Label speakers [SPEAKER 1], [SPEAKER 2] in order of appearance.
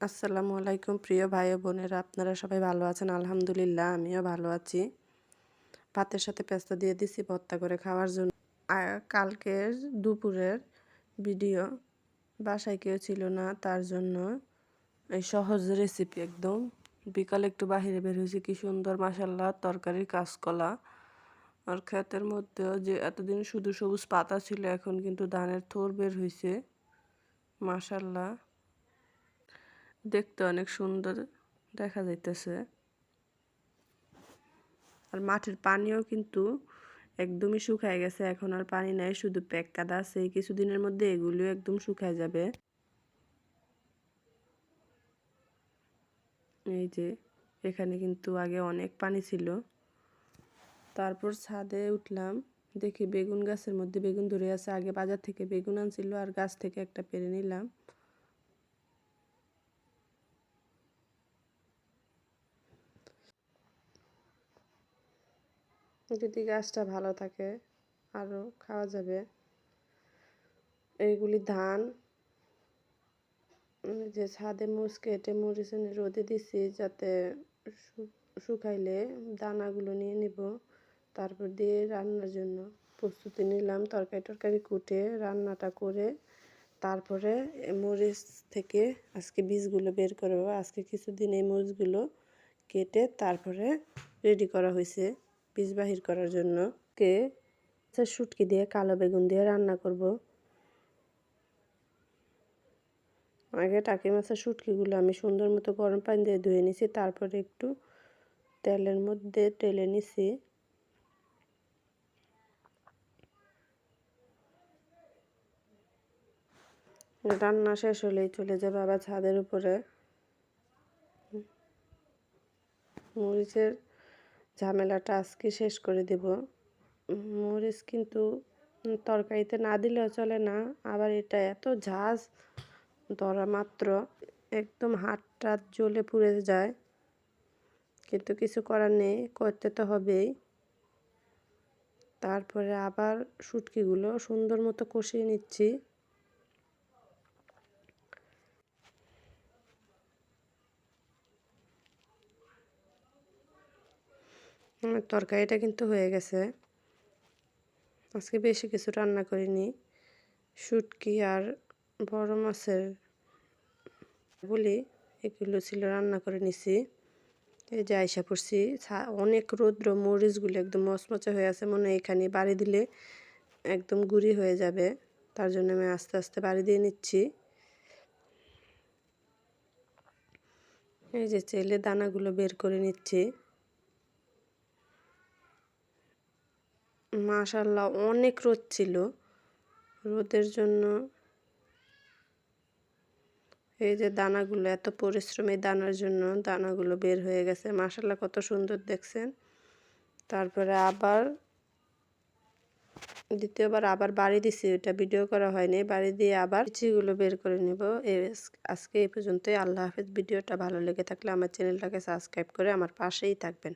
[SPEAKER 1] আসসালামু আলাইকুম প্রিয় ভাই বোনেরা, আপনারা সবাই ভালো আছেন? আলহামদুলিল্লাহ, আমিও ভালো আছি। ভাতের সাথে পেস্তা দিয়ে দিছি, ভর্তা করে খাওয়ার জন্য। কালকের দুপুরের ভিডিও বাসায় কেউ ছিল না, তার জন্য এই সহজ রেসিপি একদম। বিকালে একটু বাহিরে বের হয়েছি, কি সুন্দর মাসাল্লাহ তরকারির কাঁচকলা। আর ক্ষেতের মধ্যেও যে এতদিন শুধু সবুজ পাতা ছিল, এখন কিন্তু ধানের থোর বের হয়েছে মাসাল্লাহ দেখতে অনেক সুন্দর দেখা যাইতেছে। আর মাঠের পানিও কিন্তু একদমই শুকায় গেছে, এখন আর পানি নাই, শুধু প্যাক কাদা আছে। কিছুদিনের মধ্যে এগুলিও একদম শুকায় যাবে। এই যে, এখানে কিন্তু আগে অনেক পানি ছিল। তারপর ছাদে উঠলাম, দেখি বেগুন গাছের মধ্যে বেগুন ধরে আছে। আগে বাজার থেকে বেগুন আনছিল আর গাছ থেকে একটা পেরে নিলাম। যদি গাছটা ভালো থাকে আরও খাওয়া যাবে। এইগুলি ধান যে ছাদে মুচ কেটে মরিচ রোদে দিছি যাতে শুকাইলে দানাগুলো নিয়ে নিব। তারপর দিয়ে রান্নার জন্য প্রস্তুতি নিলাম, তরকারি টরকারি কুটে রান্নাটা করে তারপরে মরিচ থেকে আজকে বীজগুলো বের করব। আজকে কিছুদিন এই মরিচগুলো কেটে তারপরে রেডি করা হয়েছে। পিস বাহির করার জন্য কে শুটকি দিয়ে কালো বেগুন দিয়ে রান্না করব। আগে টাকি মাছের শুটকিগুলো আমি সুন্দর মতো গরম পানি দিয়ে ধুয়ে নিছি, তারপরে একটু তেলের মধ্যে টেলে নিছি। রান্না শেষ হলেই চলে যাবে আবার ছাদের উপরে। মরিচের ঝামেলাটা আজকে শেষ করে দেব। মরিচ কিন্তু তরকারিতে না দিলেও চলে না, আবার এটা এত ঝাঁজ, ধরা মাত্র। একদম হাতটা জ্বলে পুড়ে যায়, কিন্তু কিছু করার নেই, করতে তো হবেই। তারপরে আবার শুটকিগুলো সুন্দর মতো কষিয়ে নিচ্ছি। আমার তরকারিটা কিন্তু হয়ে গেছে। আজকে বেশি কিছু রান্না করিনি। শুটকি আর বড় মাছের বলি, এগুলো ছিল রান্না করে নিছি। এই যে আইসা পড়ছি অনেক রৌদ্র, মরিচগুলো একদম মচমচে হয়ে আছে, মনে এখানে বাড়ি দিলে একদম গুড়ি হয়ে যাবে। তার জন্য আমি আস্তে আস্তে বাড়ি দিয়ে নিচ্ছি। এই যে চেলে দানাগুলো বের করে নিচ্ছি। মাশাল্লাহ অনেক রোদ ছিল। রোদের জন্য এই যে দানাগুলো, এত পরিশ্রমী দানার জন্য দানাগুলো বের হয়ে গেছে। মাশাল্লাহ কত সুন্দর দেখছেন। তারপরে আবার, দ্বিতীয়বার আবার বাড়ি দিছি ওটা ভিডিও করা হয়নি। বাড়ি দিয়ে আবার চিগুলো বের করে নিব। আজকে এই পর্যন্তই। আল্লাহ হাফেজ। ভিডিওটা ভালো লেগে থাকলে আমার চ্যানেলটাকে সাবস্ক্রাইব করে আমার পাশেই থাকবেন।